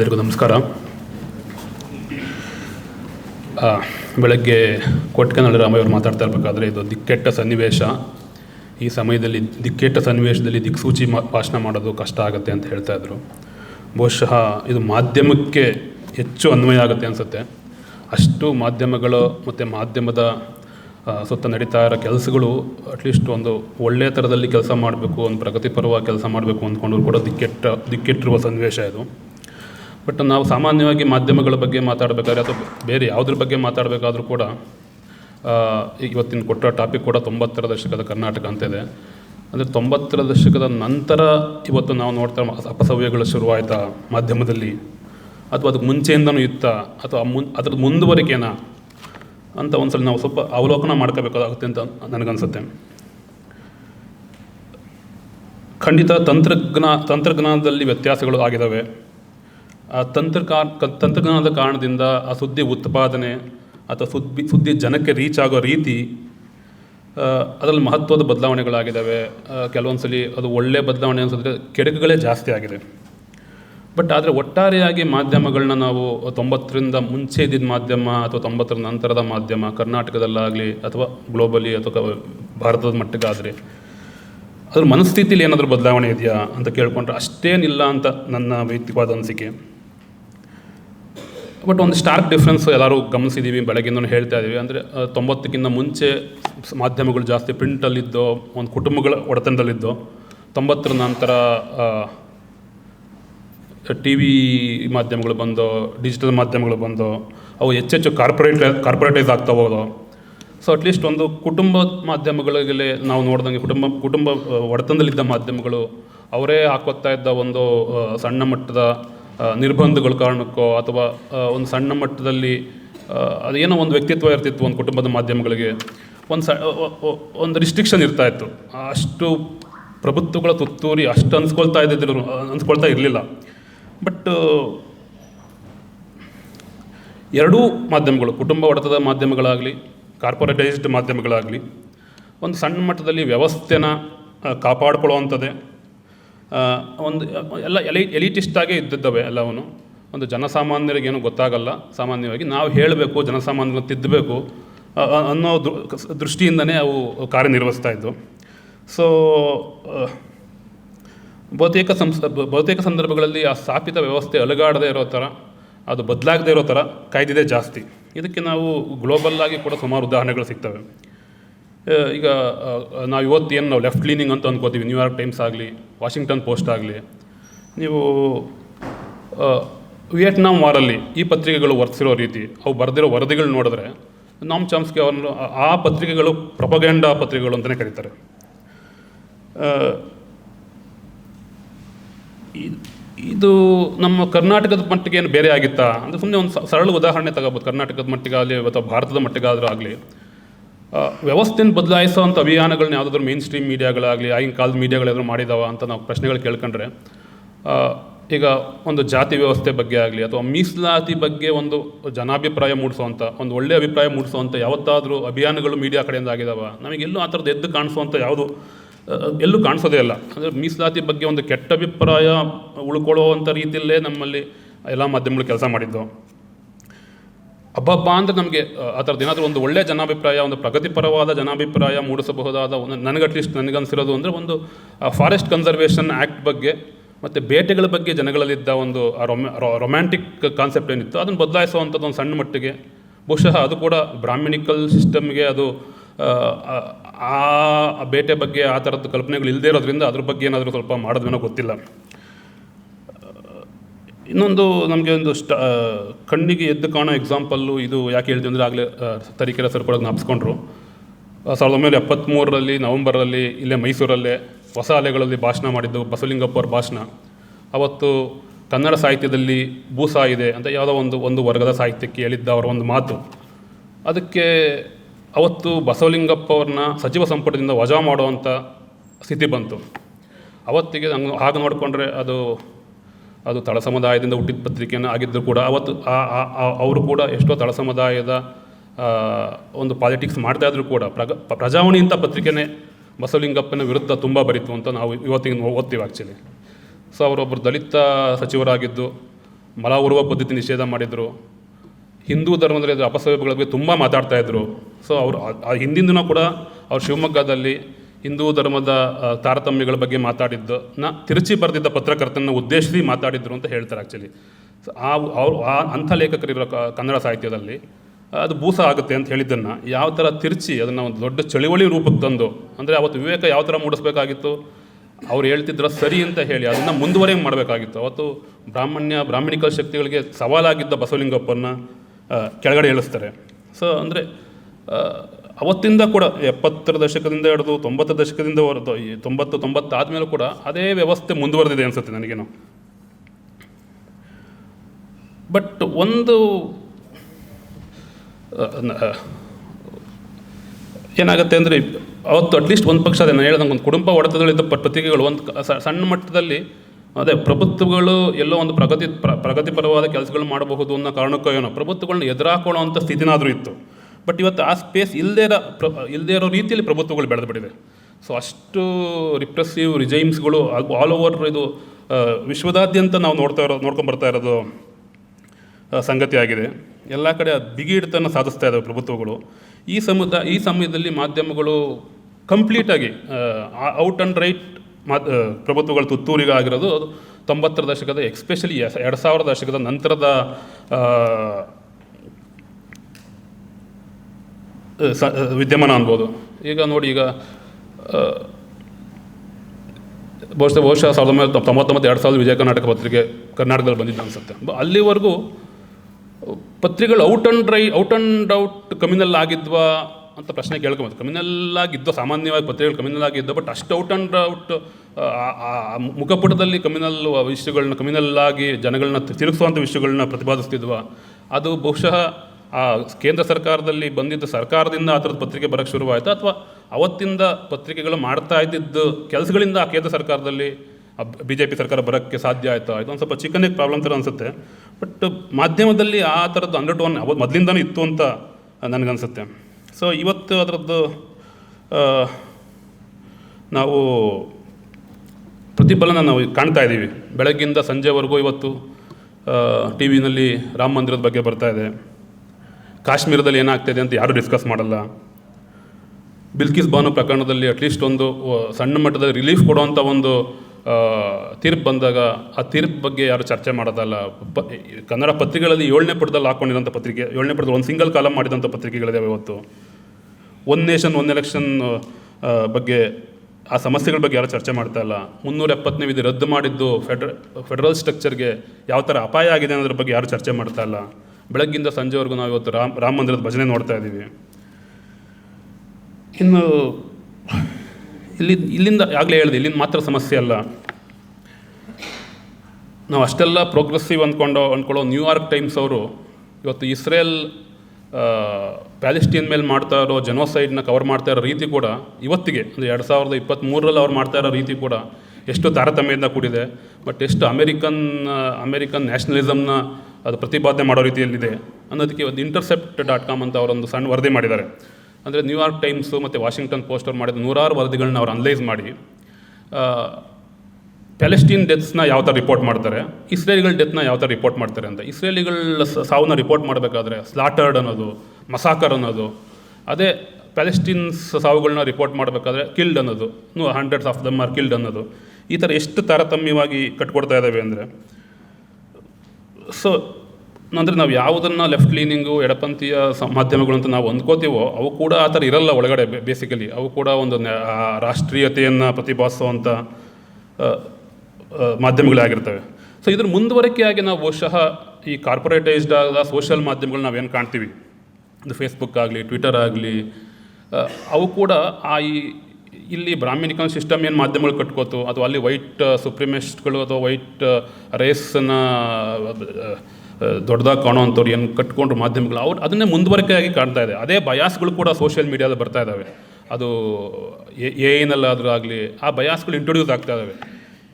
ಎಲ್ಲರಿಗೂ ನಮಸ್ಕಾರ. ಬೆಳಗ್ಗೆ ಕೊಟ್ಕನಹಳ್ಳಿ ರಾಮಯ್ಯವರು ಮಾತಾಡ್ತಾ ಇರಬೇಕಾದ್ರೆ ಇದು ದಿಕ್ಕೆಟ್ಟ ಸನ್ನಿವೇಶ. ಈ ಸಮಯದಲ್ಲಿ ದಿಕ್ಕೆಟ್ಟ ಸನ್ನಿವೇಶದಲ್ಲಿ ದಿಕ್ಸೂಚಿ ಮಾ, ಭಾಷಣ ಮಾಡೋದು ಕಷ್ಟ ಆಗುತ್ತೆ ಅಂತ ಹೇಳ್ತಾ ಇದ್ರು. ಬಹುಶಃ ಇದು ಮಾಧ್ಯಮಕ್ಕೆ ಹೆಚ್ಚು ಅನ್ವಯ ಆಗುತ್ತೆ ಅನಿಸುತ್ತೆ. ಅಷ್ಟು ಮಾಧ್ಯಮಗಳು ಮತ್ತು ಮಾಧ್ಯಮದ ಸುತ್ತ ನಡೀತಾ ಇರೋ ಕೆಲಸಗಳು ಅಟ್ಲೀಸ್ಟ್ ಒಂದು ಒಳ್ಳೆಯ ಥರದಲ್ಲಿ ಕೆಲಸ ಮಾಡಬೇಕು, ಒಂದು ಪ್ರಗತಿಪರವಾಗಿ ಕೆಲಸ ಮಾಡಬೇಕು ಅಂದ್ಕೊಂಡ್ರು ಕೂಡ ದಿಕ್ಕೆಟ್ಟ, ದಿಕ್ಕೆಟ್ಟಿರುವ ಸನ್ನಿವೇಶ ಇದು. ಬಟ್ ನಾವು ಸಾಮಾನ್ಯವಾಗಿ ಮಾಧ್ಯಮಗಳ ಬಗ್ಗೆ ಮಾತಾಡಬೇಕಾದ್ರೆ ಅಥವಾ ಬೇರೆ ಯಾವುದ್ರ ಬಗ್ಗೆ ಮಾತಾಡಬೇಕಾದ್ರೂ ಕೂಡ ಇವತ್ತಿನ ಕೊಟ್ಟ ಟಾಪಿಕ್ ಕೂಡ ತೊಂಬತ್ತರ ದಶಕದ ಕರ್ನಾಟಕ ಅಂತ ಇದೆ ಅಂದರೆ ತೊಂಬತ್ತರ ದಶಕದ ನಂತರ ಇವತ್ತು ನಾವು ನೋಡ್ತಾ ಅಪಸವ್ಯಗಳು ಶುರುವಾಯಿತ ಮಾಧ್ಯಮದಲ್ಲಿ? ಅಥವಾ ಅದಕ್ಕೆ ಮುಂಚೆಯಿಂದನೂ ಇತ್ತ? ಅಥವಾ ಮುನ್, ಅದ್ರದ್ದು ಮುಂದುವರಿಕೆನ? ಅಂತ ಒಂದ್ಸಲ ನಾವು ಸ್ವಲ್ಪ ಅವಲೋಕನ ಮಾಡ್ಕೋಬೇಕಾಗುತ್ತೆ ಅಂತ ನನಗನ್ಸುತ್ತೆ. ಖಂಡಿತ ತಂತ್ರಜ್ಞಾ, ತಂತ್ರಜ್ಞಾನದಲ್ಲಿ ವ್ಯತ್ಯಾಸಗಳು ಆಗಿದ್ದಾವೆ ತಂತ್ರಕಾ ತಂತ್ರಜ್ಞಾನದ ಕಾರಣದಿಂದ ಆ ಸುದ್ದಿ ಉತ್ಪಾದನೆ ಅಥವಾ ಸುದ್ದಿ ಸುದ್ದಿ ಜನಕ್ಕೆ ರೀಚ್ ಆಗೋ ರೀತಿ ಅದರಲ್ಲಿ ಮಹತ್ವದ ಬದಲಾವಣೆಗಳಾಗಿದ್ದಾವೆ. ಕೆಲವೊಂದು ಸಲ ಅದು ಒಳ್ಳೆಯ ಬದಲಾವಣೆ ಅನ್ಸಿದ್ರೆ ಕೆಡುಕುಗಳೇ ಜಾಸ್ತಿ ಆಗಿದೆ. ಬಟ್ ಆದರೆ ಒಟ್ಟಾರೆಯಾಗಿ ಮಾಧ್ಯಮಗಳನ್ನ ನಾವು ತೊಂಬತ್ತರಿಂದ ಮುಂಚೆ ಇದ್ದಿದ್ದ ಮಾಧ್ಯಮ ಅಥವಾ ತೊಂಬತ್ತರ ನಂತರದ ಮಾಧ್ಯಮ, ಕರ್ನಾಟಕದಲ್ಲಾಗಲಿ ಅಥವಾ ಗ್ಲೋಬಲಿ ಅಥವಾ ಭಾರತದ ಮಟ್ಟಕ್ಕಾದರೆ ಅದ್ರ ಮನಸ್ಥಿತಿಲಿ ಏನಾದರೂ ಬದಲಾವಣೆ ಇದೆಯಾ ಅಂತ ಕೇಳಿಕೊಂಡ್ರೆ ಅಷ್ಟೇನಿಲ್ಲ ಅಂತ ನನ್ನ ವೈಯಕ್ತಿಕವಾದ ಅನಿಸಿಕೆ. ಬಟ್ ಒಂದು ಸ್ಟಾರ್ಕ್ ಡಿಫ್ರೆನ್ಸ್ ಎಲ್ಲರೂ ಗಮನಿಸಿದ್ದೀವಿ ಬೆಳಗ್ಗೆ ಹೇಳ್ತಾ ಇದ್ದೀವಿ ಅಂದರೆ ತೊಂಬತ್ತಕ್ಕಿಂತ ಮುಂಚೆ ಮಾಧ್ಯಮಗಳು ಜಾಸ್ತಿ ಪ್ರಿಂಟಲ್ಲಿದ್ದೋ ಒಂದು ಕುಟುಂಬಗಳ ಒಡೆತನದಲ್ಲಿದ್ದೋ, ತೊಂಬತ್ತರ ನಂತರ ಟಿ ವಿ ಮಾಧ್ಯಮಗಳು ಬಂದೋ ಡಿಜಿಟಲ್ ಮಾಧ್ಯಮಗಳು ಬಂದೋ, ಅವು ಹೆಚ್ಚೆಚ್ಚು ಕಾರ್ಪೊರೇಟ್, ಕಾರ್ಪೊರೇಟೈಸ್ ಆಗ್ತಾ ಹೋದೋ. ಸೊ ಅಟ್ಲೀಸ್ಟ್ ಒಂದು ಕುಟುಂಬ ಮಾಧ್ಯಮಗಳಿಗೆ ನಾವು ನೋಡ್ದಂಗೆ ಕುಟುಂಬ ಕುಟುಂಬ ಒಡೆತನದಲ್ಲಿದ್ದ ಮಾಧ್ಯಮಗಳು ಅವರೇ ಹಾಕೋತಾ ಇದ್ದ ಒಂದು ಸಣ್ಣ ಮಟ್ಟದ ನಿರ್ಬಂಧಗಳ ಕಾರಣಕ್ಕೋ ಅಥವಾ ಒಂದು ಸಣ್ಣ ಮಟ್ಟದಲ್ಲಿ ಅದೇನೋ ಒಂದು ವ್ಯಕ್ತಿತ್ವ ಇರ್ತಿತ್ತು ಒಂದು ಕುಟುಂಬದ ಮಾಧ್ಯಮಗಳಿಗೆ, ಒಂದು ಸ ಒಂದು ರಿಸ್ಟ್ರಿಕ್ಷನ್ ಇರ್ತಾ ಇತ್ತು. ಅಷ್ಟು ಪ್ರಭುತ್ವಗಳ ತುತ್ತೂರಿ ಅಷ್ಟು ಅನ್ಸ್ಕೊಳ್ತಾ ಇದ್ದಿದ್ರು ಅನ್ಸ್ಕೊಳ್ತಾ ಇರಲಿಲ್ಲ. ಬಟ್ ಎರಡೂ ಮಾಧ್ಯಮಗಳು, ಕುಟುಂಬ ಒಡೆತದ ಮಾಧ್ಯಮಗಳಾಗಲಿ ಕಾರ್ಪೊರೇಟೈಸ್ಡ್ ಮಾಧ್ಯಮಗಳಾಗಲಿ, ಒಂದು ಸಣ್ಣ ಮಟ್ಟದಲ್ಲಿ ವ್ಯವಸ್ಥೆನ ಕಾಪಾಡ್ಕೊಳ್ಳೋವಂಥದ್ದೇ ಒಂದು, ಎಲ್ಲ ಎಲಿ ಎಲಿಟಿಸ್ಟಾಗೇ ಇದ್ದಿದ್ದವೆ ಎಲ್ಲವೂ ಒಂದು ಜನಸಾಮಾನ್ಯರಿಗೇನು ಗೊತ್ತಾಗಲ್ಲ, ಸಾಮಾನ್ಯವಾಗಿ. ನಾವು ಹೇಳಬೇಕು, ಜನಸಾಮಾನ್ಯರನ್ನು ತಿದ್ದಬೇಕು ಅನ್ನೋ ದೃಷ್ಟಿಯಿಂದನೇ ಅವು ಕಾರ್ಯನಿರ್ವಹಿಸ್ತಾ ಇದ್ದವು ಸೊ ಬಹುತೇಕ ಸಂಸ್, ಬಹುತೇಕ ಸಂದರ್ಭಗಳಲ್ಲಿ ಆ ಸ್ಥಾಪಿತ ವ್ಯವಸ್ಥೆ ಅಲುಗಾಡದೆ ಇರೋ ಥರ, ಅದು ಬದಲಾಗದೇ ಇರೋ ಥರ ಕಾಯ್ದಿದೆ ಜಾಸ್ತಿ. ಇದಕ್ಕೆ ನಾವು ಗ್ಲೋಬಲ್ಲಾಗಿ ಕೂಡ ಸುಮಾರು ಉದಾಹರಣೆಗಳು ಸಿಗ್ತವೆ. ಈಗ ನಾವು ಇವತ್ತು ಏನು ನಾವು ಲೆಫ್ಟ್ ಲೀನಿಂಗ್ ಅಂತ ಅಂದ್ಕೋತೀವಿ, ನ್ಯೂಯಾರ್ಕ್ ಟೈಮ್ಸ್ ಆಗಲಿ ವಾಷಿಂಗ್ಟನ್ ಪೋಸ್ಟ್ ಆಗಲಿ, ನೀವು ವಿಯೆಟ್ನಾಂ ವಾರಲ್ಲಿ ಈ ಪತ್ರಿಕೆಗಳು ವರ್ತಿಸಿರೋ ರೀತಿ, ಅವು ಬರೆದಿರೋ ವರದಿಗಳು ನೋಡಿದ್ರೆ, ನಾಮ್ ಚಾಮ್ಸ್ಕಿ ಅವರನ್ನು, ಆ- ಪತ್ರಿಕೆಗಳು ಪ್ರಪಗಂಡ ಪತ್ರಿಕೆಗಳು ಅಂತಲೇ ಕರೀತಾರೆ. ಇದು ನಮ್ಮ ಕರ್ನಾಟಕದ ಮಟ್ಟಿಗೆ ಏನು ಬೇರೆ ಆಗಿತ್ತಾ, ಅಂದರೆ ಸುಮ್ಮನೆ ಒಂದು ಸರಳ ಉದಾಹರಣೆ ತಗೋಬೋದು, ಕರ್ನಾಟಕದ ಮಟ್ಟಿಗಾಗಲಿ, ಅಥವಾ ಭಾರತದ ಮಟ್ಟಿಗಾದರೂ ಆಗಲಿ. ವ್ಯವಸ್ಥೆನ ಬದಲಾಯಿಸೋವಂಥ ಅಭಿಯಾನಗಳನ್ನ ಯಾವುದಾದ್ರೂ ಮೇನ್ ಸ್ಟ್ರೀಮ್ ಮೀಡಿಯಾಗಳಾಗಲಿ ಆಗಿನ ಕಾಲದ ಮೀಡಿಯಾಗಳೇನಾದ್ರು ಮಾಡಿದಾವ ಅಂತ ನಾವು ಪ್ರಶ್ನೆಗಳು ಕೇಳ್ಕೊಂಡ್ರೆ ಈಗ ಒಂದು ಜಾತಿ ವ್ಯವಸ್ಥೆ ಬಗ್ಗೆ ಆಗಲಿ ಅಥವಾ ಮೀಸಲಾತಿ ಬಗ್ಗೆ ಒಂದು ಜನಾಭಿಪ್ರಾಯ ಮೂಡಿಸುವಂಥ ಒಂದು ಒಳ್ಳೆಯ ಅಭಿಪ್ರಾಯ ಮೂಡಿಸುವಂಥ ಯಾವತ್ತಾದರೂ ಅಭಿಯಾನಗಳು ಮೀಡಿಯಾ ಕಡೆಯಿಂದ ಆಗಿದಾವ ನಮಗೆಲ್ಲೂ ಆ ಥರದ್ದು ಎದ್ದು ಕಾಣಿಸುವಂಥ ಯಾವುದು ಎಲ್ಲೂ ಕಾಣಿಸೋದೇ ಇಲ್ಲ. ಅಂದರೆ ಮೀಸಲಾತಿ ಬಗ್ಗೆ ಒಂದು ಕೆಟ್ಟ ಅಭಿಪ್ರಾಯ ಉಳ್ಕೊಳ್ಳುವಂಥ ರೀತಿಯಲ್ಲೇ ನಮ್ಮಲ್ಲಿ ಎಲ್ಲ ಮಾಧ್ಯಮಗಳು ಕೆಲಸ ಮಾಡಿದ್ದು ಹಬ್ಬಬ್ಬ ಅಂದರೆ ನಮಗೆ, ಆ ಥರದ್ದು ಏನಾದರೂ ಒಂದು ಒಳ್ಳೆಯ ಜನಾಭಿಪ್ರಾಯ, ಒಂದು ಪ್ರಗತಿಪರವಾದ ಜನಾಭಿಪ್ರಾಯ ಮೂಡಿಸಬಹುದಾದ ಒಂದು ನನಗೆ ಅಟ್ಲೀಸ್ಟ್ ನನಗನ್ಸಿರೋದು ಅಂದರೆ ಒಂದು ಫಾರೆಸ್ಟ್ ಕನ್ಸರ್ವೇಷನ್ ಆ್ಯಕ್ಟ್ ಬಗ್ಗೆ ಮತ್ತು ಬೇಟೆಗಳ ಬಗ್ಗೆ ಜನಗಳಲ್ಲಿದ್ದ ಒಂದು ರೊಮ್ಯಾ ರೊಮ್ಯಾಂಟಿಕ್ ಕಾನ್ಸೆಪ್ಟ್ ಏನಿತ್ತು, ಅದನ್ನು ಬದಲಾಯಿಸುವಂಥದ್ದು ಒಂದು ಸಣ್ಣ ಮಟ್ಟಿಗೆ. ಬಹುಶಃ ಅದು ಕೂಡ ಬ್ರಾಹ್ಮಣಿಕಲ್ ಸಿಸ್ಟಮ್ಗೆ ಅದು, ಆ ಬೇಟೆ ಬಗ್ಗೆ ಆ ಥರದ್ದು ಕಲ್ಪನೆಗಳು ಇಲ್ಲದೇ ಇರೋದ್ರಿಂದ ಅದ್ರ ಬಗ್ಗೆ ಏನಾದರೂ ಸ್ವಲ್ಪ ಮಾಡೋದೇನೋ ಗೊತ್ತಿಲ್ಲ. ಇನ್ನೊಂದು ನಮಗೆ ಒಂದು ಸ್ಟ ಕಣ್ಣಿಗೆ ಎದ್ದು ಕಾಣೋ ಎಕ್ಸಾಂಪಲ್ಲು ಇದು ಯಾಕೆ ಹೇಳ್ತೀವಿ ಅಂದರೆ ಆಗಲೇ ತರೀಕೆರೆ ಸರ್ ಕೂಡ ಜ್ಞಾಪಿಸ್ಕೊಂಡ್ರು ಆ, ಸಾವಿರದ ಒಂಬೈನೂರ ಎಪ್ಪತ್ತ್ಮೂರರಲ್ಲಿ ನವಂಬರಲ್ಲಿ ಇಲ್ಲೇ ಮೈಸೂರಲ್ಲೇ ಹೊಸ ಅಲೆಗಳಲ್ಲಿ ಭಾಷಣ ಮಾಡಿದ್ದು ಬಸವಲಿಂಗಪ್ಪ ಅವ್ರ ಭಾಷಣ. ಅವತ್ತು ಕನ್ನಡ ಸಾಹಿತ್ಯದಲ್ಲಿ ಭೂಸ ಇದೆ ಅಂತ ಯಾವುದೋ ಒಂದು ಒಂದು ವರ್ಗದ ಸಾಹಿತ್ಯಕ್ಕೆ ಹೇಳಿದ್ದ ಅವರ ಒಂದು ಮಾತು. ಅದಕ್ಕೆ ಅವತ್ತು ಬಸವಲಿಂಗಪ್ಪ ಅವ್ರನ್ನ ಸಚಿವ ಸಂಪುಟದಿಂದ ವಜಾ ಮಾಡುವಂಥ ಸ್ಥಿತಿ ಬಂತು. ಅವತ್ತಿಗೆ ಹಾಗೆ ನೋಡಿಕೊಂಡ್ರೆ ಅದು ಅದು ತಳ ಸಮುದಾಯದಿಂದ ಹುಟ್ಟಿದ ಪತ್ರಿಕೆಯನ್ನು ಆಗಿದ್ದರೂ ಕೂಡ ಅವತ್ತು ಅವರು ಕೂಡ ಎಷ್ಟೋ ತಳ ಸಮುದಾಯದ ಒಂದು ಪಾಲಿಟಿಕ್ಸ್ ಮಾಡ್ತಾ ಇದ್ರು ಕೂಡ. ಪ್ರಗ ಪ್ರಜಾವಾಣಿ ಇಂಥ ಪತ್ರಿಕೆನೇ ಬಸವಲಿಂಗಪ್ಪನ ವಿರುದ್ಧ ತುಂಬ ಬರೀತು ಅಂತ ನಾವು ಇವತ್ತಿಗೆ ಓದ್ತೀವಿ ಆ್ಯಕ್ಚುಲಿ ಸೊ ಅವರೊಬ್ಬರು ದಲಿತ ಸಚಿವರಾಗಿದ್ದು ಮಲ ಉರುವ ಪದ್ಧತಿ ನಿಷೇಧ ಮಾಡಿದರು. ಹಿಂದೂ ಧರ್ಮದಲ್ಲಿ ಅಪಸವ್ಯಗಳ ಬಗ್ಗೆ ತುಂಬ ಮಾತಾಡ್ತಾ ಇದ್ದರು ಸೊ ಅವರು ಆ ಹಿಂದಿಂದನೂ ಕೂಡ ಅವ್ರು ಶಿವಮೊಗ್ಗದಲ್ಲಿ ಹಿಂದೂ ಧರ್ಮದ ತಾರತಮ್ಯಗಳ ಬಗ್ಗೆ ಮಾತಾಡಿದ್ದು, ನಾ ತಿರುಚಿ ಬರೆದಿದ್ದ ಪತ್ರಕರ್ತನ ಉದ್ದೇಶಿಸಿ ಮಾತಾಡಿದ್ರು ಅಂತ ಹೇಳ್ತಾರೆ ಆ್ಯಕ್ಚುಲಿ ಆ ಅವ್ರು ಆ ಅಂಥ ಲೇಖಕರಿರೋ ಕನ್ನಡ ಸಾಹಿತ್ಯದಲ್ಲಿ, ಅದು ಬೂಸ ಆಗುತ್ತೆ ಅಂತ ಹೇಳಿದ್ದನ್ನು, ಯಾವ ಥರ ತಿರುಚಿ ಅದನ್ನು ಒಂದು ದೊಡ್ಡ ಚಳುವಳಿ ರೂಪಕ್ಕೆ ತಂದು, ಅಂದರೆ ಅವತ್ತು ವಿವೇಕ ಯಾವ ಥರ ಮೂಡಿಸ್ಬೇಕಾಗಿತ್ತು, ಅವ್ರು ಹೇಳ್ತಿದ್ರ ಸರಿ ಅಂತ ಹೇಳಿ, ಅದನ್ನು ಮುಂದುವರೆ ಮಾಡಬೇಕಾಗಿತ್ತು. ಅವತ್ತು ಬ್ರಾಹ್ಮಣ್ಯ, ಬ್ರಾಹ್ಮಣಿಕ ಶಕ್ತಿಗಳಿಗೆ ಸವಾಲಾಗಿದ್ದ ಬಸವಲಿಂಗಪ್ಪನ ಕೆಳಗಡೆ ಇಳಿಸ್ತಾರೆ. ಸೊ ಅಂದರೆ ಅವತ್ತಿಂದ ಕೂಡ ಎಪ್ಪತ್ತರ ದಶಕದಿಂದ ಹಿಡಿದು ತೊಂಬತ್ತರ ದಶಕದಿಂದ ಹೊರತು ಈ ತೊಂಬತ್ತು ತೊಂಬತ್ತು ಆದಮೇಲೂ ಕೂಡ ಅದೇ ವ್ಯವಸ್ಥೆ ಮುಂದುವರೆದಿದೆ ಅನಿಸುತ್ತೆ ನನಗೇನು. ಬಟ್ ಒಂದು ಏನಾಗುತ್ತೆ ಅಂದರೆ ಅವತ್ತು ಅಟ್ಲೀಸ್ಟ್ ಒಂದು ಪಕ್ಷ ಅದೇ ನಾನು ಹೇಳ್ದಂಗೆ ಒಂದು ಕುಟುಂಬ ಒಡೆತದಲ್ಲಿದ್ದ ಪತ್ರಿಕೆಗಳು ಒಂದು ಸಣ್ಣ ಮಟ್ಟದಲ್ಲಿ ಅದೇ ಪ್ರಭುತ್ವಗಳು ಎಲ್ಲೋ ಒಂದು ಪ್ರಗತಿ, ಪ್ರ ಪ್ರಗತಿಪರವಾದ ಕೆಲಸಗಳು ಮಾಡಬಹುದು ಅನ್ನೋ ಕಾರಣಕ್ಕೋ ಏನೋ ಪ್ರಭುತ್ವಗಳನ್ನ ಎದುರಾಕೊಳ್ಳೋ ಅಂಥ ಸ್ಥಿತಿನಾದರೂ ಇತ್ತು. ಬಟ್ ಇವತ್ತು ಆ ಸ್ಪೇಸ್ ಇಲ್ಲದೇ ಇರೋ ಪ್ರ ಇಲ್ಲದೇ ಇರೋ ರೀತಿಯಲ್ಲಿ ಪ್ರಭುತ್ವಗಳು ಬೆಳೆದುಬಿಟ್ಟಿದೆ. ಸೊ ಅಷ್ಟು ರಿಪ್ರೆಸಿವ್ ರಿಜೈಮ್ಸ್ಗಳು ಆಲ್ ಓವರ್ ಇದು ವಿಶ್ವದಾದ್ಯಂತ ನಾವು ನೋಡ್ತಾ ಇರೋ ನೋಡ್ಕೊಂಡು ಬರ್ತಾ ಇರೋದು ಸಂಗತಿ ಆಗಿದೆ. ಎಲ್ಲ ಕಡೆ ಬಿಗಿ ಹಿಡಿತನ ಸಾಧಿಸ್ತಾ ಇದ್ದಾವೆ ಪ್ರಭುತ್ವಗಳು. ಈ ಸಮುದ ಈ ಸಮಯದಲ್ಲಿ ಮಾಧ್ಯಮಗಳು ಕಂಪ್ಲೀಟಾಗಿ ಔಟ್ ಆ್ಯಂಡ್ ರೈಟ್ ಮಾ ಆ, ಪ್ರಭುತ್ವಗಳು ತುತ್ತೂರಿಗಾಗಿರೋದು ತೊಂಬತ್ತರ ದಶಕದ ಎಕ್ಸ್ಪೆಷಲಿ ಎರಡು ಸಾವಿರದ ದಶಕದ ನಂತರದ ಆ, ಸ ವಿದ್ಯಮಾನ ಅನ್ಬೋದು. ಈಗ ನೋಡಿ, ಈಗ ಬಹುಶಃ ಬಹುಶಃ ಸಾವಿರದ ಒಂಬೈನೂರ ತೊಂಬ- ತೊಂಬತ್ತೊಂಬತ್ತು, ಎರಡು ಸಾವಿರದ ವಿಜಯ ಕರ್ನಾಟಕ ಪತ್ರಿಕೆ, ಕರ್ನಾಟಕದಲ್ಲಿ ಬಂದಿದ್ದು ಅನಿಸುತ್ತೆ. ಅಲ್ಲಿವರೆಗೂ ಪತ್ರಿಕೆಗಳು out and dry, out and out communal ಆಗಿದ್ವಾ ಅಂತ ಪ್ರಶ್ನೆ ಕೇಳ್ಕೊಬೋದು ಕಮ್ಯುನಲ್ ಆಗಿದ್ದೋ ಸಾಮಾನ್ಯವಾಗಿ ಪತ್ರಿಕೆಗಳು ಕಮ್ಯುನಲ್ ಆಗಿದ್ದೋ ಬಟ್ ಅಷ್ಟು ಔಟ್ ಆ್ಯಂಡ್ ಔಟ್ ಮುಖಪುಟದಲ್ಲಿ ಕಮ್ಯುನಲ್ ವಿಷಯಗಳನ್ನ ಕಮ್ಯುನಲ್ ಆಗಿ ಜನಗಳನ್ನ ತಿರುಗಿಸುವಂಥ ವಿಷಯಗಳನ್ನ ಪ್ರತಿಪಾದಿಸ್ತಿದ್ವಾ. ಅದು ಬಹುಶಃ ಆ ಕೇಂದ್ರ ಸರ್ಕಾರದಲ್ಲಿ ಬಂದಿದ್ದ ಸರ್ಕಾರದಿಂದ ಆ ಥರದ ಪತ್ರಿಕೆ ಬರೋಕ್ಕೆ ಶುರುವಾಯಿತು ಅಥವಾ ಅವತ್ತಿಂದ ಪತ್ರಿಕೆಗಳು ಮಾಡ್ತಾ ಇದ್ದಿದ್ದು ಕೆಲಸಗಳಿಂದ ಆ ಕೇಂದ್ರ ಸರ್ಕಾರದಲ್ಲಿ ಬಿ ಜೆ ಪಿ ಸರ್ಕಾರ ಬರೋಕ್ಕೆ ಸಾಧ್ಯ ಆಯಿತು? ಆಯಿತು ಒಂದು ಸ್ವಲ್ಪ ಚಿಕನಿಗೆ ಪ್ರಾಬ್ಲಮ್ ಥರ ಅನಿಸುತ್ತೆ. ಬಟ್ ಮಾಧ್ಯಮದಲ್ಲಿ ಆ ಥರದ್ದು ಅಂಡರ್ ಟೋನ್ ಅವ ಮೊದಲಿಂದನೂ ಇತ್ತು ಅಂತ ನನಗನ್ಸುತ್ತೆ. ಸೊ ಇವತ್ತು ಅದರದ್ದು ನಾವು ಪ್ರತಿಫಲನ ನಾವು ಕಾಣ್ತಾ ಇದ್ದೀವಿ. ಬೆಳಗ್ಗಿಂದ ಸಂಜೆವರೆಗೂ ಇವತ್ತು ಟಿ ವಿನಲ್ಲಿ ರಾಮ ಮಂದಿರದ ಬಗ್ಗೆ ಬರ್ತಾ ಇದೆ. ಕಾಶ್ಮೀರದಲ್ಲಿ ಏನಾಗ್ತಿದೆ ಅಂತ ಯಾರೂ ಡಿಸ್ಕಸ್ ಮಾಡಲ್ಲ. ಬಿಲ್ಕಿಸ್ ಬಾನು ಪ್ರಕರಣದಲ್ಲಿ ಅಟ್ಲೀಸ್ಟ್ ಒಂದು ಸಣ್ಣ ಮಟ್ಟದ ರಿಲೀಫ್ ಕೊಡುವಂಥ ಒಂದು ತೀರ್ಪು ಬಂದಾಗ ಆ ತೀರ್ಪು ಬಗ್ಗೆ ಯಾರು ಚರ್ಚೆ ಮಾಡೋದಲ್ಲ. ಪ ಕನ್ನಡ ಪತ್ರಿಕೆಗಳಲ್ಲಿ ಏಳನೇ ಪುಟದಲ್ಲಿ ಹಾಕ್ಕೊಂಡಿರೋಂಥ ಪತ್ರಿಕೆ, ಏಳನೇ ಪುಟದಲ್ಲಿ ಒಂದು ಸಿಂಗಲ್ ಕಾಲಮ್ ಮಾಡಿದಂಥ ಪತ್ರಿಕೆಗಳಿದಾವೆ ಇವತ್ತು. ಒನ್ ನೇಷನ್ ಒನ್ ಎಲೆಕ್ಷನ್ ಬಗ್ಗೆ, ಆ ಸಮಸ್ಯೆಗಳ ಬಗ್ಗೆ ಯಾರು ಚರ್ಚೆ ಮಾಡ್ತಾ ಇಲ್ಲ. ಮುನ್ನೂರ ಎಪ್ಪತ್ತನೇ ವಿಧಿ ರದ್ದು ಮಾಡಿದ್ದು ಫೆಡ್ರ ಫೆಡರಲ್ ಸ್ಟ್ರಕ್ಚರ್ಗೆ ಯಾವ ಥರ ಅಪಾಯ ಆಗಿದೆ ಅನ್ನೋದ್ರ ಬಗ್ಗೆ ಯಾರು ಚರ್ಚೆ ಮಾಡ್ತಾ ಇಲ್ಲ. ಬೆಳಗ್ಗಿಂದ ಸಂಜೆವರೆಗೂ ನಾವು ಇವತ್ತು ರಾಮ್, ರಾಮ ಮಂದಿರದ ಭಜನೆ ನೋಡ್ತಾ ಇದ್ದೀವಿ. ಇನ್ನು, ಇಲ್ಲಿ, ಇಲ್ಲಿಂದ ಆಗಲೇ ಹೇಳಿದೆ, ಇಲ್ಲಿಂದ ಮಾತ್ರ ಸಮಸ್ಯೆ ಅಲ್ಲ. ನಾವು ಅಷ್ಟೆಲ್ಲ ಪ್ರೋಗ್ರೆಸಿವ್ ಅಂದ್ಕೊಂಡು, ಅಂದ್ಕೊಳ್ಳೋ ನ್ಯೂಯಾರ್ಕ್ ಟೈಮ್ಸ್ ಅವರು ಇವತ್ತು ಇಸ್ರೇಲ್ ಪ್ಯಾಲೆಸ್ಟೀನ್ ಮೇಲೆ ಮಾಡ್ತಾ ಇರೋ ಜನೋಸೈಡ್ನ ಕವರ್ ಮಾಡ್ತಾ ಇರೋ ರೀತಿ ಕೂಡ ಇವತ್ತಿಗೆ, ಅಂದರೆ ಎರಡು ಸಾವಿರದ ಇಪ್ಪತ್ತ್ಮೂರರಲ್ಲಿ ಅವ್ರು ಮಾಡ್ತಾ ಇರೋ ರೀತಿ ಕೂಡ ಎಷ್ಟು ತಾರತಮ್ಯದಿಂದ ಕೂಡಿದೆ. ಬಟ್ ಎಷ್ಟು ಅಮೇರಿಕನ್ ಅಮೇರಿಕನ್ ನ್ಯಾಷನಲಿಸಮ್ನ ಅದು ಪ್ರತಿಪಾದನೆ ಮಾಡೋ ರೀತಿಯಲ್ಲಿದೆ ಅನ್ನೋದಕ್ಕೆ ಒಂದು ಇಂಟರ್ಸೆಪ್ಟ್ ಡಾಟ್ ಕಾಮ್ ಅಂತ ಅವರೊಂದು ಸಣ್ಣ ವರದಿ ಮಾಡಿದ್ದಾರೆ. ಅಂದರೆ ನ್ಯೂಯಾರ್ಕ್ ಟೈಮ್ಸು ಮತ್ತು ವಾಷಿಂಗ್ಟನ್ ಪೋಸ್ಟ್ ಅವ್ರು ಮಾಡಿದ ನೂರಾರು ವರದಿಗಳನ್ನ ಅವ್ರು ಅನಲೈಸ್ ಮಾಡಿ ಪ್ಯಾಲೆಸ್ಟೀನ್ ಡೆತ್ಸ್ನ ಯಾವ ಥರ ರಿಪೋರ್ಟ್ ಮಾಡ್ತಾರೆ, ಇಸ್ರೇಲಿಗಳ ಡೆತ್ನ ಯಾವ ಥರ ರಿಪೋರ್ಟ್ ಮಾಡ್ತಾರೆ ಅಂತ. ಇಸ್ರೇಲಿಗಳ ಸಾವನ್ನ ರಿಪೋರ್ಟ್ ಮಾಡಬೇಕಾದ್ರೆ ಸ್ಲಾಟರ್ಡ್ ಅನ್ನೋದು ಮಸಾಕರ್ ಅನ್ನೋದು, ಅದೇ ಪ್ಯಾಲೆಸ್ಟೀನ್ಸ್ ಸಾವುಗಳನ್ನ ರಿಪೋರ್ಟ್ ಮಾಡಬೇಕಾದ್ರೆ ಕಿಲ್ಡ್ ಅನ್ನೋದು, ನೂ hundreds of them are killed ಅನ್ನೋದು. ಈ ಥರ ಎಷ್ಟು ತಾರತಮ್ಯವಾಗಿ ಕಟ್ಕೊಡ್ತಾ ಇದ್ದಾವೆ ಅಂದರೆ ಸೊ ಅಂದರೆ ನಾವು ಯಾವುದನ್ನು ಲೆಫ್ಟ್ ಲೀನಿಂಗು ಎಡಪಂಥೀಯ ಮಾಧ್ಯಮಗಳು ಅಂತ ನಾವು ಅಂದ್ಕೋತೀವೋ ಅವು ಕೂಡ ಆ ಥರ ಇರಲ್ಲ ಒಳಗಡೆ ಬೇಸಿಕಲಿ ಅವು ಕೂಡ ಒಂದು ರಾಷ್ಟ್ರೀಯತೆಯನ್ನು ಪ್ರತಿಭಾಸುವಂಥ ಮಾಧ್ಯಮಗಳಾಗಿರ್ತವೆ. ಸೊ ಇದ್ರ ಮುಂದುವರಿಕೆಯಾಗಿ ನಾವು ಬಹುಶಃ ಈ ಕಾರ್ಪೊರೇಟೈಸ್ಡ್ ಆದ ಸೋಷಿಯಲ್ ಮಾಧ್ಯಮಗಳು ನಾವೇನು ಕಾಣ್ತೀವಿ? ಫೇಸ್ಬುಕ್ ಆಗಲಿ ಟ್ವಿಟರ್ ಆಗಲಿ ಅವು ಕೂಡ ಆ ಈ ಇಲ್ಲಿ ಬ್ರಾಹ್ಮಣಿಕನ್ ಸಿಸ್ಟಮ್ ಏನು ಮಾಧ್ಯಮಗಳು ಕಟ್ಕೋತು? ಅಥವಾ ಅಲ್ಲಿ ವೈಟ್ ಸುಪ್ರೀಮಿಸ್ಟ್ಗಳು ಅಥವಾ ವೈಟ್ ರೇಸನ್ನ ದೊಡ್ಡದಾಗಿ ಕಾಣುವಂಥವ್ರು ಏನು ಕಟ್ಕೊಂಡ್ರು ಮಾಧ್ಯಮಗಳು? ಅವ್ರು ಅದನ್ನೇ ಮುಂದುವರಿಕೆಯಾಗಿ ಕಾಣ್ತಾ ಇದೆ. ಅದೇ ಬಯಾಸ್ಗಳು ಕೂಡ ಸೋಷಿಯಲ್ ಮೀಡಿಯಾದಲ್ಲಿ ಬರ್ತಾ ಇದ್ದಾವೆ ಅದು, ಎ ಐನಲ್ಲಾದರೂ ಆಗಲಿ, ಆ ಬಯಾಸ್ಗಳು ಇಂಟ್ರೊಡ್ಯೂಸ್ ಆಗ್ತಾ ಇದ್ದಾವೆ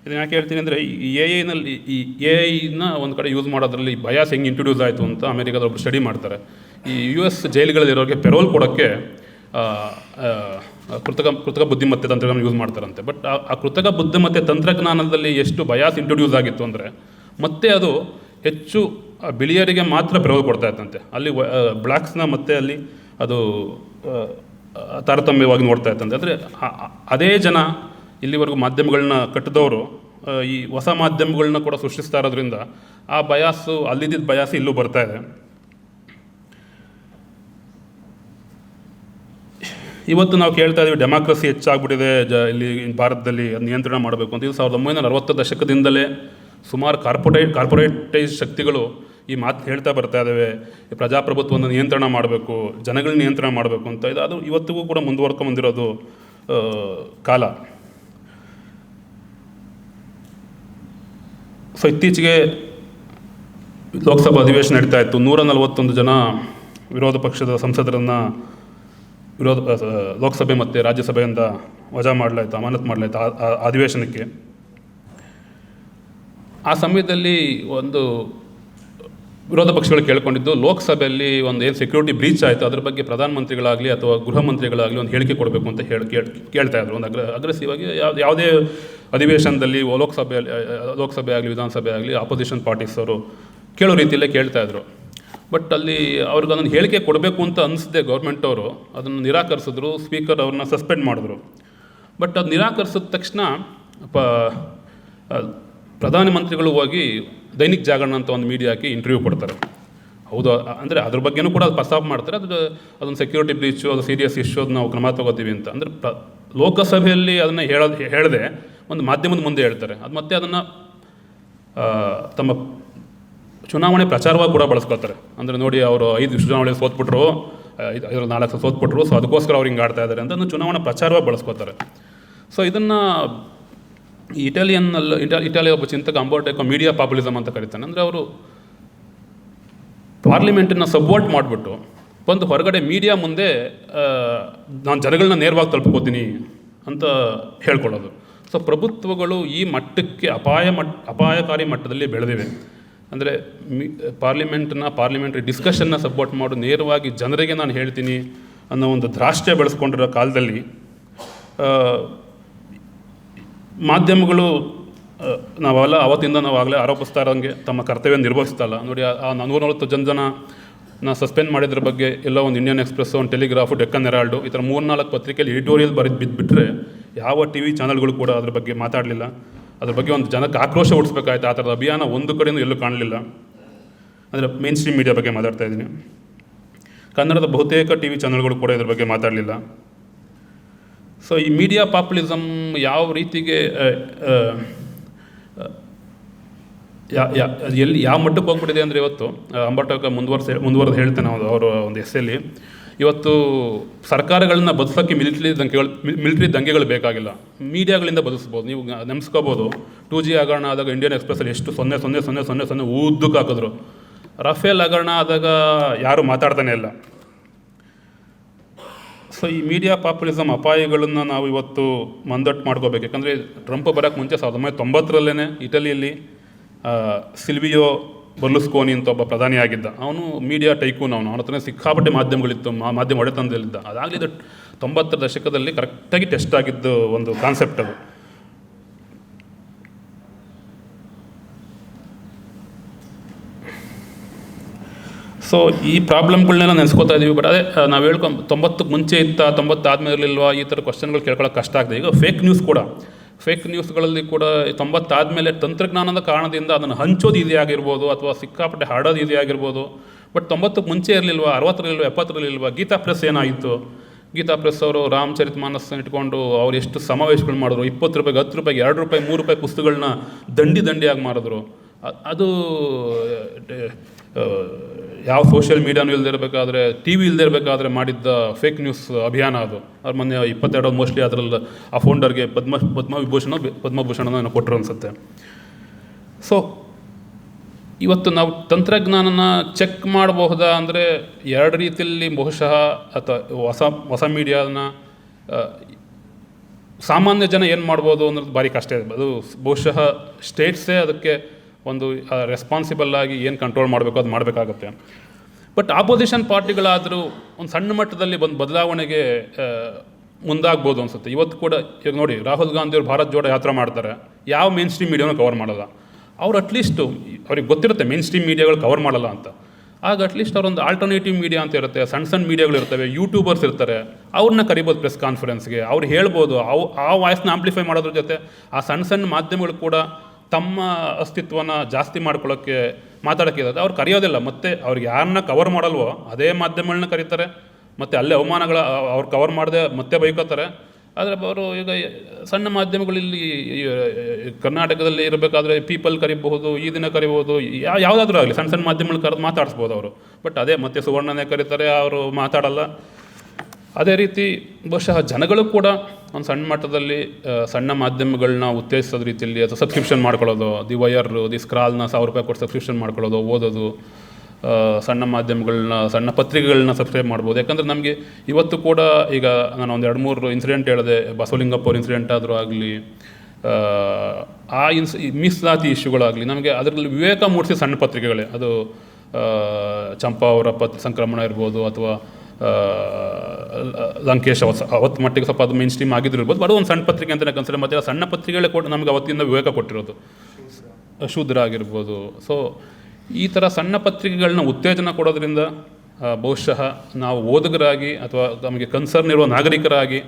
ಇದನ್ನ ಯಾಕೆ ಹೇಳ್ತೀನಿ ಅಂದರೆ, ಈ ಎ ಐನಲ್ಲಿ ಈ ಎ ಐನ ಒಂದು ಕಡೆ ಯೂಸ್ ಮಾಡೋದ್ರಲ್ಲಿ ಬಯಾಸ್ ಹೆಂಗೆ ಇಂಟ್ರೊಡ್ಯೂಸ್ ಆಯಿತು ಅಂತ ಅಮೇರಿಕಾದವ್ರು ಸ್ಟಡಿ ಮಾಡ್ತಾರೆ. ಈ ಯು ಎಸ್ ಜೈಲುಗಳಲ್ಲಿರೋರಿಗೆ ಪೆರೋಲ್ ಕೊಡೋಕ್ಕೆ ಕೃತಕ ಕೃತಕ ಬುದ್ಧಿಮತ್ತೆ ತಂತ್ರಜ್ಞಾನ ಯೂಸ್ ಮಾಡ್ತಾರಂತೆ. ಬಟ್ ಆ ಕೃತಕ ಬುದ್ಧಿಮತ್ತೆ ತಂತ್ರಜ್ಞಾನದಲ್ಲಿ ಎಷ್ಟು ಬಯಾಸ್ ಇಂಟ್ರೊಡ್ಯೂಸ್ ಆಗಿತ್ತು ಅಂದರೆ ಮತ್ತೆ ಅದು ಹೆಚ್ಚು ಬಿಳಿಯರಿಗೆ ಮಾತ್ರ ಕೊಡ್ತಾ ಇತ್ತಂತೆ. ಅಲ್ಲಿ ಬ್ಲ್ಯಾಕ್ಸ್ನ ಮತ್ತೆ ಅಲ್ಲಿ ಅದು ತಾರತಮ್ಯವಾಗಿ ನೋಡ್ತಾ ಇತ್ತಂತೆ. ಅಂದರೆ ಅದೇ ಜನ ಇಲ್ಲಿವರೆಗೂ ಮಾಧ್ಯಮಗಳನ್ನ ಕಟ್ಟಿದವರು ಈ ಹೊಸ ಮಾಧ್ಯಮಗಳನ್ನ ಕೂಡ ಸೃಷ್ಟಿಸ್ತಾ ಇರೋದ್ರಿಂದ ಆ ಬಯಾಸು ಅಲ್ಲಿದ್ದ ಬಯಾಸು ಇಲ್ಲೂ ಬರ್ತಾ ಇದೆ. ಇವತ್ತು ನಾವು ಕೇಳ್ತಾ ಇದ್ದೀವಿ ಡೆಮಾಕ್ರಸಿ ಹೆಚ್ಚಾಗ್ಬಿಟ್ಟಿದೆ, ಜ, ಇಲ್ಲಿ ಭಾರತದಲ್ಲಿ ನಿಯಂತ್ರಣ ಮಾಡಬೇಕು ಅಂತ. ಇದು ಸಾವಿರದ ಒಂಬೈನೂರ ಅರವತ್ತು ದಶಕದಿಂದಲೇ ಸುಮಾರು ಕಾರ್ಪೊರೇಟ್, ಕಾರ್ಪೊರೇಟೈಸ್ ಶಕ್ತಿಗಳು ಈ ಮಾತು ಹೇಳ್ತಾ ಬರ್ತಾ ಇದ್ದಾವೆ ಪ್ರಜಾಪ್ರಭುತ್ವವನ್ನು ನಿಯಂತ್ರಣ ಮಾಡಬೇಕು ಜನಗಳ ನಿಯಂತ್ರಣ ಮಾಡಬೇಕು ಅಂತ. ಇದು ಅದು ಇವತ್ತಿಗೂ ಕೂಡ ಮುಂದುವರ್ಕೊಂಡು ಬಂದಿರೋದು ಕಾಲ. ಸೊ ಇತ್ತೀಚೆಗೆ ಲೋಕಸಭಾ ಅಧಿವೇಶನ ನಡೀತಾ ಇತ್ತು. ನೂರ ನಲವತ್ತೊಂದು ಜನ ವಿರೋಧ ಪಕ್ಷದ ಸಂಸದರನ್ನು ವಿರೋಧ ಲೋಕಸಭೆ ಮತ್ತು ರಾಜ್ಯಸಭೆಯಿಂದ ವಜಾ ಮಾಡಲಾಯಿತು, ಅಮಾನತ್ ಮಾಡಲಾಯಿತು ಅಧಿವೇಶನಕ್ಕೆ. ಆ ಸಮಯದಲ್ಲಿ ಒಂದು ವಿರೋಧ ಪಕ್ಷಗಳು ಕೇಳಿಕೊಂಡಿದ್ದು, ಲೋಕಸಭೆಯಲ್ಲಿ ಒಂದು ಏನು ಸೆಕ್ಯೂರಿಟಿ ಬ್ರೀಚ್ ಆಯಿತು, ಅದ್ರ ಬಗ್ಗೆ ಪ್ರಧಾನಮಂತ್ರಿಗಳಾಗಲಿ ಅಥವಾ ಗೃಹ ಮಂತ್ರಿಗಳಾಗಲಿ ಒಂದು ಹೇಳಿಕೆ ಕೊಡಬೇಕು ಅಂತ ಹೇಳಿ, ಕೇಳಿ, ಕೇಳ್ತಾ ಇದ್ರು. ಒಂದು ಅಗ್ರ ಅಗ್ರೆಸಿವ್ ಆಗಿ ಯಾವ್ದು, ಯಾವುದೇ ಅಧಿವೇಶನದಲ್ಲಿ ಲೋಕಸಭೆಯಲ್ಲಿ, ಲೋಕಸಭೆ ಆಗಲಿ, ವಿಧಾನಸಭೆ ಆಗಲಿ ಆಪೋಸಿಷನ್ ಪಾರ್ಟೀಸ್ ಅವರು ಕೇಳೋ ರೀತಿಯಲ್ಲೇ ಕೇಳ್ತಾ ಇದ್ರು. ಬಟ್ ಅಲ್ಲಿ ಅವ್ರಿಗೆ ಅದನ್ನು ಹೇಳಿಕೆ ಕೊಡಬೇಕು ಅಂತ ಅನಿಸಿದೆ ಗೌರ್ಮೆಂಟ್ ಅವರು. ಅದನ್ನು ನಿರಾಕರಿಸಿದ್ರು ಸ್ಪೀಕರ್ ಅವ್ರನ್ನ ಸಸ್ಪೆಂಡ್ ಮಾಡಿದ್ರು. ಬಟ್ ಅದು ನಿರಾಕರಿಸಿದ ತಕ್ಷಣ, ಪ ಪ್ರಧಾನಮಂತ್ರಿಗಳು ಹೋಗಿ ದೈನಿಕ್ ಜಾಗರಣ ಅಂತ ಒಂದು ಮೀಡಿಯಾಕ್ಕೆ ಇಂಟರ್ವ್ಯೂ ಕೊಡ್ತಾರೆ. ಹೌದು ಅಂದರೆ ಅದ್ರ ಬಗ್ಗೆನೂ ಕೂಡ ಅದು ಪ್ರಸ್ತಾಪ ಮಾಡ್ತಾರೆ. ಅದು, ಅದೊಂದು ಸೆಕ್ಯೂರಿಟಿ ಬ್ರೀಚು ಅದು ಸೀರಿಯಸ್ ಇಶ್ಯೂ ಅದು ನಾವು ಕ್ರಮ ತಗೋತೀವಿ ಅಂತ. ಅಂದರೆ ಪ್ರ, ಲೋಕಸಭೆಯಲ್ಲಿ ಅದನ್ನು ಹೇಳೋದು, ಹೇಳದೆ ಒಂದು ಮಾಧ್ಯಮದ ಮುಂದೆ ಹೇಳ್ತಾರೆ. ಅದು ಮತ್ತೆ ಅದನ್ನು ತಮ್ಮ ಚುನಾವಣೆ ಪ್ರಚಾರವಾಗಿ ಕೂಡ ಬಳಸ್ಕೊಳ್ತಾರೆ. ಅಂದರೆ ನೋಡಿ ಅವರು ಐದು ಚುನಾವಣೆ ಸೋತ್ಬಿಟ್ರು ಐದು ನಾಲ್ಕು ಸೋತ್ಬಿಟ್ರು, ಸೊ ಅದಕ್ಕೋಸ್ಕರ ಅವ್ರು ಹಿಂಗೆ ಆಡ್ತಾ ಇದ್ದಾರೆ ಅಂತ ಚುನಾವಣೆ ಚುನಾವಣಾ ಪ್ರಚಾರವಾಗಿ ಬಳಸ್ಕೊತಾರೆ ಸೊ ಇದನ್ನು ಇಟಾಲಿಯನ್ನಲ್ಲಿ, ಇಟಾ, ಇಟಾಲಿಯ ಒಬ್ಬ ಚಿಂತಕ ಅಂಬೋಟೆಕೋ ಮೀಡಿಯಾ ಪಾಪ್ಯುಲಿಸಮ್ ಅಂತ ಕರೀತಾನೆ. ಅಂದರೆ ಅವರು ಪಾರ್ಲಿಮೆಂಟನ್ನು ಸಬ್ವರ್ಟ್ ಮಾಡಿಬಿಟ್ಟು ಬಂದು ಹೊರಗಡೆ ಮೀಡಿಯಾ ಮುಂದೆ ನಾನು ಜನಗಳನ್ನ ನೇರವಾಗಿ ತಲುಪ್ಕೋತೀನಿ ಅಂತ ಹೇಳ್ಕೊಳ್ಳೋದು. ಸೊ ಪ್ರಭುತ್ವಗಳು ಈ ಮಟ್ಟಕ್ಕೆ ಅಪಾಯ ಮಟ್, ಅಪಾಯಕಾರಿ ಮಟ್ಟದಲ್ಲಿ ಬೆಳೆದಿವೆ. ಅಂದರೆ ಮಿ ಪಾರ್ಲಿಮೆಂಟನ್ನ ಪಾರ್ಲಿಮೆಂಟ್ರಿ ಡಿಸ್ಕಷನ್ನ ಸಪೋರ್ಟ್ ಮಾಡು, ನೇರವಾಗಿ ಜನರಿಗೆ ನಾನು ಹೇಳ್ತೀನಿ ಅನ್ನೋ ಒಂದು ದ್ರಾಷ್ಟ್ಯ ಬೆಳೆಸ್ಕೊಂಡಿರೋ ಕಾಲದಲ್ಲಿ ಮಾಧ್ಯಮಗಳು ನಾವೆಲ್ಲ ಅವತ್ತಿಂದ ನಾವು ಆಗಲೇ ಆರೋಪಿಸ್ತಾ ಇರೋಂಗೆ ತಮ್ಮ ಕರ್ತವ್ಯ ನಿರ್ವಹಿಸ್ತಲ್ಲ ನೋಡಿ, ಆ- ನೂರ ನಲವತ್ತು ಜನ ಜನ ನಾ ಸಸ್ಪೆಂಡ್ ಮಾಡಿದ್ರ ಬಗ್ಗೆ ಎಲ್ಲ ಒಂದು ಇಂಡಿಯನ್ ಎಕ್ಸ್ಪ್ರೆಸ್ ಒಂದು ಟೆಲಿಗ್ರಾಫು ಡೆಕ್ಕನ್ ಹೆರಾಲ್ಡು ಈ ಥರ ಮೂರ್ನಾಲ್ಕು ಪತ್ರಿಕೆಯಲ್ಲಿ ಎಡಿಟೋರಿಯಲ್ ಬರೆದು ಬಿದ್ದುಬಿಟ್ರೆ ಯಾವ ಟಿ ವಿ ಚಾನಲ್ಗಳು ಕೂಡ ಅದ್ರ ಬಗ್ಗೆ ಮಾತಾಡಲಿಲ್ಲ. ಅದ್ರ ಬಗ್ಗೆ ಒಂದು ಜನಕ್ಕೆ ಆಕ್ರೋಶ ಹುಟ್ಟಿಸ್ಬೇಕಾಯ್ತು. ಆ ಥರದ ಅಭಿಯಾನ ಒಂದು ಕಡೆಯೂ ಎಲ್ಲೂ ಕಾಣಲಿಲ್ಲ. ಅಂದರೆ ಮೇನ್ ಸ್ಟ್ರೀಮ್ ಮೀಡಿಯಾ ಬಗ್ಗೆ ಮಾತಾಡ್ತಾ ಇದ್ದೀನಿ. ಕನ್ನಡದ ಬಹುತೇಕ ಟಿ ವಿ ಚಾನಲ್ಗಳು ಕೂಡ ಇದ್ರ ಬಗ್ಗೆ ಮಾತಾಡಲಿಲ್ಲ. ಸೊ ಈ ಮೀಡಿಯಾ ಪಾಪ್ಯುಲಿಸಮ್ ಯಾವ ರೀತಿಗೆ ಎಲ್ಲಿ, ಯಾವ ಮಟ್ಟಕ್ಕೆ ಹೋಗ್ಬಿಟ್ಟಿದೆ ಅಂದರೆ ಇವತ್ತು ಅಂಬಟಕ ಮುಂದುವರ್ಸಿ, ಮುಂದುವರೆದು ಹೇಳ್ತೇನೆ ಅವರ ಒಂದು ಎಸ್ಸೆಲ್ಲಿ ಇವತ್ತು ಸರ್ಕಾರಗಳನ್ನ ಬದುಸೋಕ್ಕೆ ಮಿಲಿಟರಿ ದಂಗೆಗಳು ಮಿಲಿಟರಿ ದಂಗೆಗಳು ಬೇಕಾಗಿಲ್ಲ. ಮೀಡಿಯಾಗಳಿಂದ ಬದುಸ್ಬೋದು ನೀವು ನೆನೆಸ್ಕೋಬೋದು ಟೂ ಜಿ ಹಗರಣ ಆದಾಗ ಇಂಡಿಯನ್ ಎಕ್ಸ್ಪ್ರೆಸ್ಸಲ್ಲಿ ಎಷ್ಟು ಸೊನ್ನೆ ಸೊನ್ನೆ ಸೊನ್ನೆ ಸೊನ್ನೆ ಸೊನ್ನೆ ಉದ್ದಕ್ಕೆ ಹಾಕಿದ್ರು. ರಫೇಲ್ ಹಗರಣ ಆದಾಗ ಯಾರೂ ಮಾತಾಡ್ತಾನೆ ಇಲ್ಲ. ಸೊ, ಈ ಮೀಡಿಯಾ ಪಾಪ್ಯುಲಿಸಮ್ ಅಪಾಯಗಳನ್ನು ನಾವು ಇವತ್ತು ಮಂದಟ್ಟು ಮಾಡ್ಕೋಬೇಕು. ಯಾಕಂದರೆ ಟ್ರಂಪ್ ಬರೋಕ್ಕೆ ಮುಂಚೆ ಸಾವಿರದ ಒಂಬೈನೂರ ತೊಂಬತ್ತರಲ್ಲೇ ಇಟಲಿಯಲ್ಲಿ ಸಿಲ್ವಿಯೋ ಬರ್ಲುಸ್ಕೋನಿ ಅಂತ ಒಬ್ಬ ಪ್ರಧಾನಿ ಆಗಿದ್ದ. ಅವನು ಮೀಡಿಯಾ ಟೈಕೂನ್ ಅವನು. ಅವನ ಹತ್ರನೇ ಸಿಕ್ಕಾಪಟ್ಟೆ ಮಾಧ್ಯಮಗಳಿತ್ತು ಮಾಧ್ಯಮ ಒಡೆತನದಲ್ಲಿದ್ದ. ಅದಾಗಲಿದ್ದು ತೊಂಬತ್ತರ ದಶಕದಲ್ಲಿ ಕರೆಕ್ಟಾಗಿ ಟೆಸ್ಟ್ ಆಗಿದ್ದು ಒಂದು ಕಾನ್ಸೆಪ್ಟ್ ಅದು. ಸೊ ಈ ಪ್ರಾಬ್ಲಮ್ಗಳನ್ನೆಲ್ಲ ನೆನೆಸ್ಕೋತಾ ಇದ್ದೀವಿ ಬಟ್ ಅದೇ ನಾವು ಹೇಳ್ಕೊಂಡು ತೊಂಬತ್ತಕ್ಕೆ ಮುಂಚೆ ಇತ್ತ ತೊಂಬತ್ತು ಆದಮೇಲೆ ಇಲ್ವಾ ಈ ಥರ ಕ್ವಶನ್ಗಳು ಕೇಳ್ಕೊಳ್ಳೋಕೆ ಕಷ್ಟ ಆಗ್ತದೆ. ಈಗ ಫೇಕ್ ನ್ಯೂಸ್ ಕೂಡ. ಫೇಕ್ ನ್ಯೂಸ್ಗಳಲ್ಲಿ ಕೂಡ ತೊಂಬತ್ತಾದಮೇಲೆ ತಂತ್ರಜ್ಞಾನದ ಕಾರಣದಿಂದ ಅದನ್ನು ಹಂಚೋದು ಈಸಿ ಆಗಿರ್ಬೋದು ಅಥವಾ ಸಿಕ್ಕಾಪಟ್ಟೆ ಹಾಡೋದು ಈಸಿ ಆಗಿರ್ಬೋದು. ಬಟ್ ತೊಂಬತ್ತಕ್ಕೆ ಮುಂಚೆ ಇರಲಿಲ್ವ ಅರವತ್ತರಲ್ಲಿಲ್ವ ಎಪ್ಪತ್ತರಲ್ಲಿಲ್ವ, ಗೀತಾ ಪ್ರೆಸ್ ಏನಾಯಿತು? ಗೀತಾ ಪ್ರೆಸ್ ಅವರು ರಾಮಚರಿತ ಮಾನಸ್ ಇಟ್ಕೊಂಡು ಅವ್ರು ಎಷ್ಟು ಸಮಾವೇಶಗಳು ಮಾಡಿದ್ರು? ಇಪ್ಪತ್ತು ರೂಪಾಯಿಗೆ, ಹತ್ತು ರೂಪಾಯಿಗೆ, ಎರಡು ರೂಪಾಯಿ, ಮೂರು ರೂಪಾಯಿ ಪುಸ್ತಕಗಳನ್ನ ದಂಡಿ ದಂಡಿಯಾಗಿ ಮಾಡಿದ್ರು ಅದು ಯಾವ ಸೋಷಿಯಲ್ ಮೀಡಿಯಾನು ಇಲ್ಲದೆ ಇರಬೇಕಾದ್ರೆ ಟಿ ವಿ ಇಲ್ಲದೆ ಇರಬೇಕಾದ್ರೆ ಮಾಡಿದ್ದ ಫೇಕ್ ನ್ಯೂಸ್ ಅಭಿಯಾನ ಅದು. ಅವ್ರ ಮೊನ್ನೆ ಇಪ್ಪತ್ತೆರಡು ಮೋಸ್ಟ್ಲಿ ಅದರಲ್ಲಿ ಆ ಫೌಂಡರ್ಗೆ ಪದ್ಮ, ಪದ್ಮವಿಭೂಷಣ, ಪದ್ಮಭೂಷಣನ ಕೊಟ್ಟರು ಅನಿಸುತ್ತೆ. ಸೊ ಇವತ್ತು ನಾವು ತಂತ್ರಜ್ಞಾನನ ಚೆಕ್ ಮಾಡಬಹುದಾ ಅಂದರೆ ಎರಡು ರೀತಿಯಲ್ಲಿ ಬಹುಶಃ ಅಥವಾ ಹೊಸ ಹೊಸ ಮೀಡಿಯಾನ ಸಾಮಾನ್ಯ ಜನ ಏನು ಮಾಡ್ಬೋದು ಅನ್ನೋದು ಭಾರಿ ಕಷ್ಟ ಇದೆ. ಅದು ಬಹುಶಃ ಸ್ಟೇಟ್ಸೇ ಅದಕ್ಕೆ ಒಂದು ರೆಸ್ಪಾನ್ಸಿಬಲ್ ಆಗಿ ಏನು ಕಂಟ್ರೋಲ್ ಮಾಡಬೇಕು ಅದು ಮಾಡಬೇಕಾಗತ್ತೆ. ಬಟ್ ಆಪೋಸಿಷನ್ ಪಾರ್ಟಿಗಳಾದರೂ ಒಂದು ಸಣ್ಣ ಮಟ್ಟದಲ್ಲಿ ಒಂದು ಬದಲಾವಣೆಗೆ ಮುಂದಾಗ್ಬೋದು ಅನ್ಸುತ್ತೆ. ಇವತ್ತು ಕೂಡ ಈಗ ನೋಡಿ, ರಾಹುಲ್ ಗಾಂಧಿ ಅವರು ಭಾರತ್ ಜೋಡೋ ಯಾತ್ರೆ ಮಾಡ್ತಾರೆ. ಯಾವ ಮೇನ್ ಸ್ಟ್ರೀಮ್ ಮೀಡಿಯಾವನ್ನು ಕವರ್ ಮಾಡಲ್ಲ. ಅವ್ರು ಅಟ್ಲೀಸ್ಟು ಅವ್ರಿಗೆ ಗೊತ್ತಿರುತ್ತೆ ಮೇನ್ ಸ್ಟ್ರೀಮ್ ಮೀಡಿಯಾಗಳು ಕವರ್ ಮಾಡಲ್ಲ ಅಂತ. ಆಗ ಅಟ್ಲೀಸ್ಟ್ ಅವರೊಂದು ಆಲ್ಟರ್ನೇಟಿವ್ ಮೀಡಿಯಾ ಅಂತ ಇರುತ್ತೆ, ಸಣ್ಣ ಸಣ್ಣ ಮೀಡಿಯಾಗಳು ಇರ್ತವೆ ಯೂಟ್ಯೂಬರ್ಸ್ ಇರ್ತಾರೆ. ಅವ್ರನ್ನ ಕರಿಬೋದು ಪ್ರೆಸ್ ಕಾನ್ಫರೆನ್ಸ್ಗೆ ಅವ್ರು ಹೇಳ್ಬೋದು, ಅವು, ಆ ವಾಯ್ಸ್ನ ಆಂಪ್ಲಿಫೈ ಮಾಡೋದ್ರ ಜೊತೆ ಆ ಸಣ್ಣ ಸಣ್ಣ ಮಾಧ್ಯಮಗಳು ಕೂಡ ತಮ್ಮ ಅಸ್ತಿತ್ವನ ಜಾಸ್ತಿ ಮಾಡ್ಕೊಳ್ಳೋಕ್ಕೆ ಮಾತಾಡೋಕ್ಕೆ ಇರೋದು ಅವ್ರು ಕರೆಯೋದಿಲ್ಲ. ಮತ್ತೆ ಅವ್ರಿಗೆ ಯಾರನ್ನ ಕವರ್ ಮಾಡಲ್ವೋ, ಅದೇ ಮಾಧ್ಯಮಗಳನ್ನ ಕರೀತಾರೆ. ಮತ್ತು ಅಲ್ಲೇ ಅವಮಾನಗಳ, ಅವ್ರು ಕವರ್ ಮಾಡದೆ ಮತ್ತೆ ಬೈಕೋತಾರೆ. ಆದರೆ ಅವರು ಈಗ ಸಣ್ಣ ಮಾಧ್ಯಮಗಳು ಇಲ್ಲಿ ಕರ್ನಾಟಕದಲ್ಲಿ ಇರಬೇಕಾದ್ರೆ ಪೀಪಲ್ ಕರಿಬಹುದು, ಈ ದಿನ ಕರಿಬಹುದು ಯಾವ ಯಾವುದಾದ್ರೂ ಆಗಲಿ, ಸಣ್ಣ ಸಣ್ಣ ಮಾಧ್ಯಮಗಳು ಕರೆದು ಮಾತಾಡಿಸ್ಬೋದು ಅವರು. ಬಟ್ ಅದೇ ಮತ್ತೆ ಸುವರ್ಣನೇ ಕರೀತಾರೆ, ಅವರು ಮಾತಾಡಲ್ಲ. ಅದೇ ರೀತಿ ಬಹುಶಃ ಜನಗಳು ಕೂಡ ಒಂದು ಸಣ್ಣ ಮಟ್ಟದಲ್ಲಿ ಸಣ್ಣ ಮಾಧ್ಯಮಗಳನ್ನ ಉತ್ತೇಜಿಸೋದ ರೀತಿಯಲ್ಲಿ ಅಥವಾ ಸಬ್ಸ್ಕ್ರಿಪ್ಷನ್ ಮಾಡ್ಕೊಳ್ಳೋದು ದಿ ವಯರ್ ದಿ ಸ್ಕ್ರಾಲ್ನ ಸಾವಿರ ರೂಪಾಯಿ ಕೊಟ್ಟು ಸಬ್ಸ್ಕ್ರಿಪ್ಷನ್ ಮಾಡ್ಕೊಳ್ಳೋದು, ಓದೋದು ಸಣ್ಣ ಮಾಧ್ಯಮಗಳನ್ನ, ಸಣ್ಣ ಪತ್ರಿಕೆಗಳನ್ನ ಸಬ್ಸ್ಕ್ರೈಬ್ ಮಾಡ್ಬೋದು. ಯಾಕಂದರೆ ನಮಗೆ ಇವತ್ತು ಕೂಡ ಈಗ ನಾನು ಒಂದು ಎರಡು ಮೂರು ಇನ್ಸಿಡೆಂಟ್ ಹೇಳಿದೆ ಬಸವಲಿಂಗಪ್ಪ ಅವ್ರ ಇನ್ಸಿಡೆಂಟ್ ಆದರೂ ಆಗಲಿ, ಆ ಇನ್ಸ್ ಮೀಸಲಾತಿ ಇಶ್ಯೂಗಳಾಗಲಿ ನಮಗೆ ಅದರಲ್ಲಿ ವಿವೇಕ ಮೂಡಿಸಿ ಸಣ್ಣ ಪತ್ರಿಕೆಗಳೇ. ಅದು ಚಂಪಾ ಅವರ ಪತ್, ಸಂಕ್ರಮಣ ಇರ್ಬೋದು ಅಥವಾ ಲಂಕೇಶ್ ಅವತ್ತು ಅವತ್ತು ಮಟ್ಟಿಗೆ ಸ್ವಲ್ಪ ಅದು ಮೇನ್ ಸ್ಟ್ರೀಮ್ ಆಗಿದ್ದಿರ್ಬೋದು. ಬಟ್ ಒಂದು ಸಣ್ಣ ಪತ್ರಿಕೆ ಅಂತಲೇ ಕನ್ಸಿಡರ್ ಮತ್ತೆ ಸಣ್ಣ ಪತ್ರಿಕೆಗಳೇ ಕೊಟ್ಟು ನಮಗೆ ಅವತ್ತಿಂದ ವಿವೇಕ ಕೊಟ್ಟಿರೋದು. ಶೂದ್ರ ಆಗಿರ್ಬೋದು. ಸೊ ಈ ಥರ ಸಣ್ಣ ಪತ್ರಿಕೆಗಳನ್ನ ಉತ್ತೇಜನ ಕೊಡೋದ್ರಿಂದ ಬಹುಶಃ ನಾವು ಓದುಗರಾಗಿ ಅಥವಾ ನಮಗೆ ಕನ್ಸರ್ನ್ ಇರುವ ನಾಗರಿಕರಾಗಿ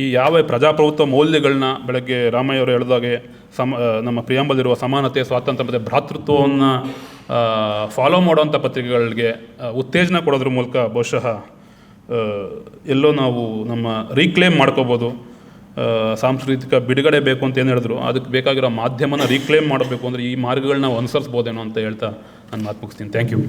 ಈ ಯಾವ ಪ್ರಜಾಪ್ರಭುತ್ವ ಮೌಲ್ಯಗಳನ್ನ ಬೆಳಗ್ಗೆ ರಾಮಯ್ಯ ಅವರು ಹೇಳಿದಾಗೆ ಸಮ ನಮ್ಮ ಪ್ರಿಯಾಂಬಲಿರುವ ಸಮಾನತೆ ಸ್ವಾತಂತ್ರ್ಯ ಮತ್ತು ಭ್ರಾತೃತ್ವವನ್ನು ಫಾಲೋ ಮಾಡುವಂಥ ಪತ್ರಿಕೆಗಳಿಗೆ ಉತ್ತೇಜನ ಕೊಡೋದ್ರ ಮೂಲಕ ಬಹುಶಃ ಎಲ್ಲೋ ನಾವು ನಮ್ಮ ರೀಕ್ಲೇಮ್ ಮಾಡ್ಕೋಬೋದು. ಸಾಂಸ್ಕೃತಿಕ ಬಿಡುಗಡೆ ಬೇಕು ಅಂತ ಏನು ಹೇಳಿದ್ರು, ಅದಕ್ಕೆ ಬೇಕಾಗಿರೋ ಮಾಧ್ಯಮನ ರೀಕ್ಲೇಮ್ ಮಾಡಬೇಕು ಅಂದರೆ ಈ ಮಾರ್ಗಗಳನ್ನ ಅನುಸರಿಸ್ಬೋದೇನೋ ಅಂತ ಹೇಳ್ತಾ ನಾನು ಮಾತು ಮುಗಿಸ್ತೀನಿ. Thank you